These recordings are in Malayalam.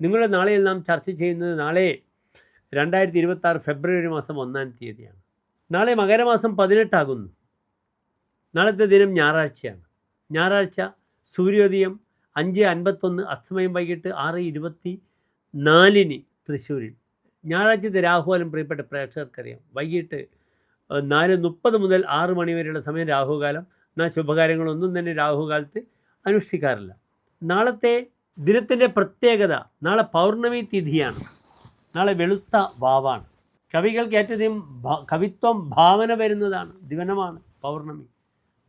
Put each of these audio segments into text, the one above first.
നിങ്ങളുടെ നാളെയിൽ നാം ചർച്ച ചെയ്യുന്നത് നാളെ രണ്ടായിരത്തി ഇരുപത്തി ഫെബ്രുവരി മാസം ഒന്നാം തീയതിയാണ്. നാളെ മകരമാസം പതിനെട്ടാകുന്നു. നാളത്തെ ദിനം ഞായറാഴ്ചയാണ്. ഞായറാഴ്ച സൂര്യോദയം അഞ്ച് അൻപത്തൊന്ന് അസ്തമയം വൈകിട്ട് ആറ് ഇരുപത്തി നാലിന് തൃശ്ശൂരിൽ. ഞായറാഴ്ചത്തെ രാഹുകാലം പ്രിയപ്പെട്ട പ്രേക്ഷകർക്കറിയാം. വൈകിട്ട് നാല് മുപ്പത് മുതൽ ആറ് മണി വരെയുള്ള സമയം രാഹുകാലം. എന്നാൽ ശുഭകാര്യങ്ങളൊന്നും തന്നെ രാഹുകാലത്ത് അനുഷ്ഠിക്കാറില്ല. നാളത്തെ ദിനത്തിന്റെ പ്രത്യേകത നാളെ പൗർണമി തിഥിയാണ്. നാളെ വെളുത്ത വാവാണ്. കവികൾക്ക് ഏറ്റവും കവിത്വം ഭാവന വരുന്നതാണ് ദിവനമാണ് പൗർണമി.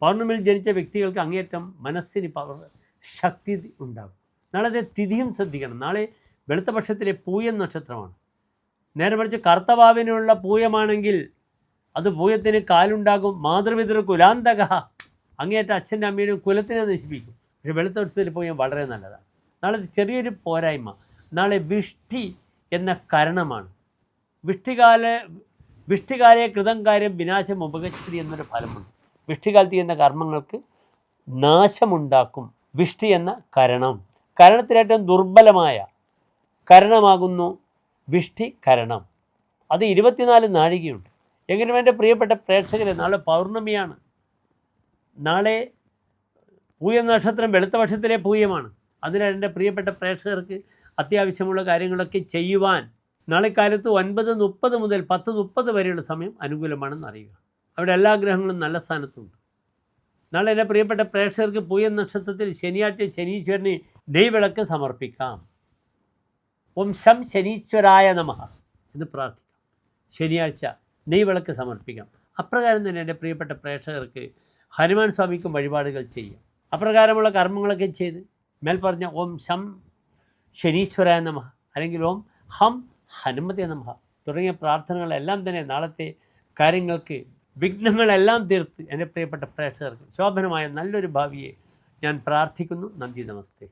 പൗർണമിയിൽ ജനിച്ച വ്യക്തികൾക്ക് അങ്ങേറ്റം മനസ്സിന് പവർ ശക്തി ഉണ്ടാകും. നാളത്തെ തിഥിയും ശ്രദ്ധിക്കണം. നാളെ വെളുത്ത പക്ഷത്തിലെ പൂയം നക്ഷത്രമാണ്. നേരെ മറിച്ച് കർത്തവാവിനുള്ള പൂയമാണെങ്കിൽ അത് പൂയത്തിന് കാലുണ്ടാകും മാതൃപിതൃ കുലാന്തക അങ്ങേറ്റ അച്ഛന്റെ അമ്മയുടെയും കുലത്തിനെ നശിപ്പിക്കും. പക്ഷേ വെളുത്ത പക്ഷത്തിൽ പൂയം വളരെ നല്ലതാണ്. നാളെ ചെറിയൊരു പോരായ്മ. നാളെ വിഷ്ടി എന്ന കരണമാണ്. വിഷ്ടികാല വിഷ്ടികാലെ കൃതം കാര്യം വിനാശം ഉപഗച്ഛതി എന്നൊരു ഫലമുണ്ട്. വിഷ്ടികാലത്ത് ചെയ്യുന്ന കർമ്മങ്ങൾക്ക് നാശമുണ്ടാക്കും വിഷ്ടി എന്ന കരണം. കരണത്തിലേറ്റവും ദുർബലമായ കരണമാകുന്നു വിഷ്ടി കരണം. അത് ഇരുപത്തിനാല് നാഴികയുണ്ട്. എങ്കിലും എന്റെ പ്രിയപ്പെട്ട പ്രേക്ഷകരെ നാളെ പൗർണമിയാണ്. നാളെ പൂയ നക്ഷത്രം വെളുത്ത പക്ഷത്തിലെ പൂയമാണ്. അതിനാൽ എന്റെ പ്രിയപ്പെട്ട പ്രേക്ഷകർക്ക് അത്യാവശ്യമുള്ള കാര്യങ്ങളൊക്കെ ചെയ്യുവാൻ നാളെ കാലത്ത് ഒൻപത് മുപ്പത് മുതൽ പത്ത് മുപ്പത് വരെയുള്ള സമയം അനുകൂലമാണെന്ന് അറിയുക. അവിടെ എല്ലാ ഗ്രഹങ്ങളും നല്ല സ്ഥാനത്തുണ്ട്. നാളെ എന്റെ പ്രിയപ്പെട്ട പ്രേക്ഷകർക്ക് പൂയ നക്ഷത്രത്തിൽ ശനിയാഴ്ച ശനീശ്വരന് നെയ്വിളക്ക് സമർപ്പിക്കാം. ഓം ശം ശനീശ്വരായ നമ എന്ന് പ്രാർത്ഥിക്കാം. ശനിയാഴ്ച നെയ്വിളക്ക് സമർപ്പിക്കാം. അപ്രകാരം തന്നെ എന്റെ പ്രിയപ്പെട്ട പ്രേക്ഷകർക്ക് ഹനുമാൻ സ്വാമിക്കും വഴിപാടുകൾ ചെയ്യാം. അപ്രകാരമുള്ള കർമ്മങ്ങളൊക്കെ ചെയ്ത് മേൽ പറഞ്ഞ ഓം ശം ശനീശ്വരായ നമ അല്ലെങ്കിൽ ഓം ഹം ഹനുമതി നമ തുടങ്ങിയ പ്രാർത്ഥനകളെല്ലാം തന്നെ നാളത്തെ കാര്യങ്ങൾക്ക് വിഘ്നങ്ങളെല്ലാം തീർത്ത് എന്റെ പ്രിയപ്പെട്ട പ്രേക്ഷകർക്ക് ശോഭനമായ നല്ലൊരു ഭാവിയെ ഞാൻ പ്രാർത്ഥിക്കുന്നു. നന്ദി നമസ്തേ.